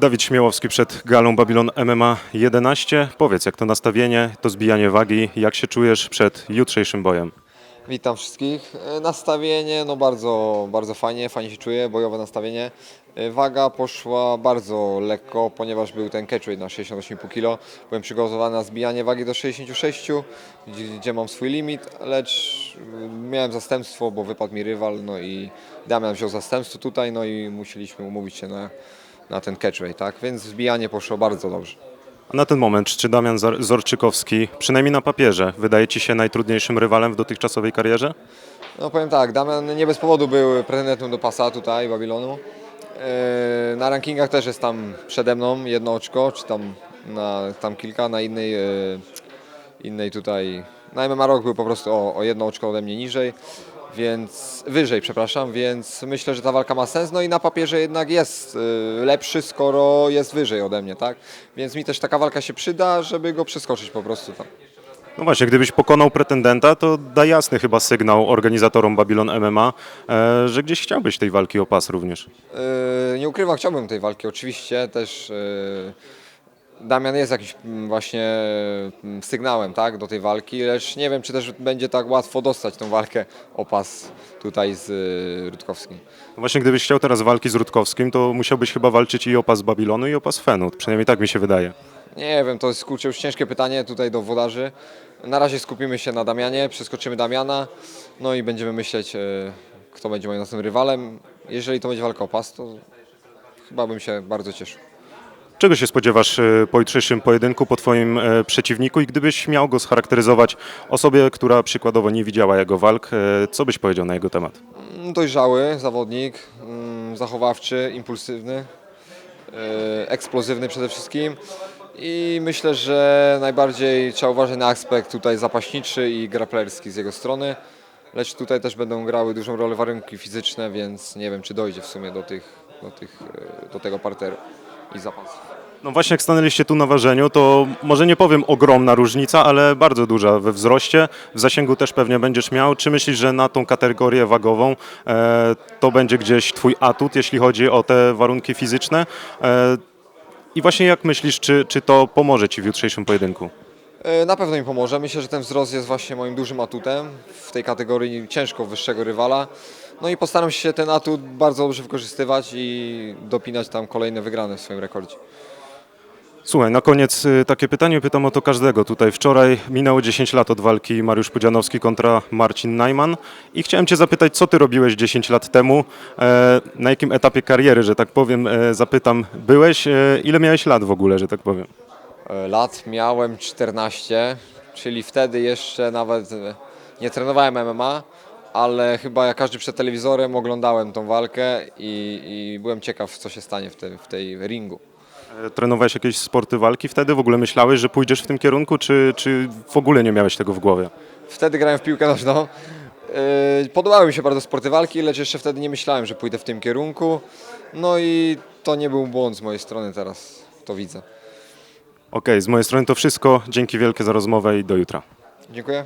Dawid Śmiałowski przed galą Babylon MMA 11. Powiedz, jak to nastawienie, to zbijanie wagi, jak się czujesz przed jutrzejszym bojem? Witam wszystkich. Nastawienie, no bardzo, bardzo fajnie, fajnie się czuję, bojowe nastawienie. Waga poszła bardzo lekko, ponieważ był ten catchweight na 68,5 kg. Byłem przygotowany na zbijanie wagi do 66, gdzie, gdzie mam swój limit, lecz y, miałem zastępstwo, bo wypadł mi rywal, no i Damian wziął zastępstwo tutaj, no i musieliśmy umówić się na, na ten catchweight, tak? Więc zbijanie poszło bardzo dobrze. A na ten moment, czy Damian Zorczykowski, przynajmniej na papierze, wydaje Ci się najtrudniejszym rywalem w dotychczasowej karierze? No powiem tak, Damian nie bez powodu był pretendentem do pasa tutaj, Babilonu. Yy, Na rankingach też jest tam przede mną jedno oczko, czy tam, na, tam kilka, na innej, yy, innej tutaj, na MMA Rock był po prostu o, o jedno oczko ode mnie niżej, więc wyżej, przepraszam, więc myślę, że ta walka ma sens, no i na papierze jednak jest yy, lepszy, skoro jest wyżej ode mnie, tak? Więc mi też taka walka się przyda, żeby go przeskoczyć po prostu tam. No właśnie, gdybyś pokonał pretendenta, to da jasny chyba sygnał organizatorom Babylon MMA, e, że gdzieś chciałbyś tej walki o pas również. Yy, nie ukrywam, chciałbym tej walki oczywiście, też yy, Damian jest jakimś mm, właśnie mm, sygnałem tak, do tej walki, lecz nie wiem, czy też będzie tak łatwo dostać tą walkę o pas tutaj z yy, Rutkowskim. No właśnie, gdybyś chciał teraz walki z Rutkowskim, to musiałbyś chyba walczyć i o pas Babylonu, i o pas Fenut. Przynajmniej tak mi się wydaje. Nie wiem, to jest kurczę już ciężkie pytanie tutaj do wodarzy. Na razie skupimy się na Damianie, przeskoczymy Damiana, no i będziemy myśleć, yy, kto będzie moim następnym rywalem. Jeżeli to będzie walka o pas, to chyba bym się bardzo cieszył. Czego się spodziewasz e, po jutrzejszym pojedynku, po Twoim e, przeciwniku i gdybyś miał go scharakteryzować osobie, która przykładowo nie widziała jego walk, e, co byś powiedział na jego temat? Mm, Dojrzały zawodnik, mm, zachowawczy, impulsywny, eksplozywny przede wszystkim. I myślę, że najbardziej trzeba uważać na aspekt tutaj zapaśniczy i graplerski z jego strony. Lecz tutaj też będą grały dużą rolę warunki fizyczne, więc nie wiem, czy dojdzie w sumie do, tych, do, tych, do tego parteru i zapasów. No właśnie jak stanęliście tu na ważeniu, to może nie powiem ogromna różnica, ale bardzo duża we wzroście. W zasięgu też pewnie będziesz miał. Czy myślisz, że na tą kategorię wagową e, to będzie gdzieś Twój atut, jeśli chodzi o te warunki fizyczne? E, I właśnie jak myślisz, czy, czy to pomoże Ci w jutrzejszym pojedynku? E, Na pewno mi pomoże. Myślę, że ten wzrost jest właśnie moim dużym atutem w tej kategorii ciężko wyższego rywala. No i postaram się ten atut bardzo dobrze wykorzystywać i dopinać tam kolejne wygrane w swoim rekordzie. Słuchaj, na koniec y, takie pytanie, pytam o to każdego. Tutaj wczoraj minęło 10 lat od walki Mariusz Pudzianowski kontra Marcin Najman i chciałem Cię zapytać, co Ty robiłeś 10 lat temu, e, na jakim etapie kariery, że tak powiem, e, zapytam, byłeś, ile miałeś lat w ogóle, że tak powiem? E, Lat miałem 14, czyli wtedy jeszcze nawet e, nie trenowałem MMA, ale chyba jak każdy przed telewizorem oglądałem tą walkę i, i byłem ciekaw, co się stanie w, te, w tej ringu. E, Trenowałeś jakieś sporty walki wtedy? W ogóle myślałeś, że pójdziesz w tym kierunku, czy, czy w ogóle nie miałeś tego w głowie? Wtedy grałem w piłkę nożną. Podobały mi się bardzo sporty walki, lecz jeszcze wtedy nie myślałem, że pójdę w tym kierunku. No i to nie był błąd z mojej strony, teraz to widzę. Okej, z mojej strony to wszystko. Dzięki wielkie za rozmowę i do jutra. Dziękuję.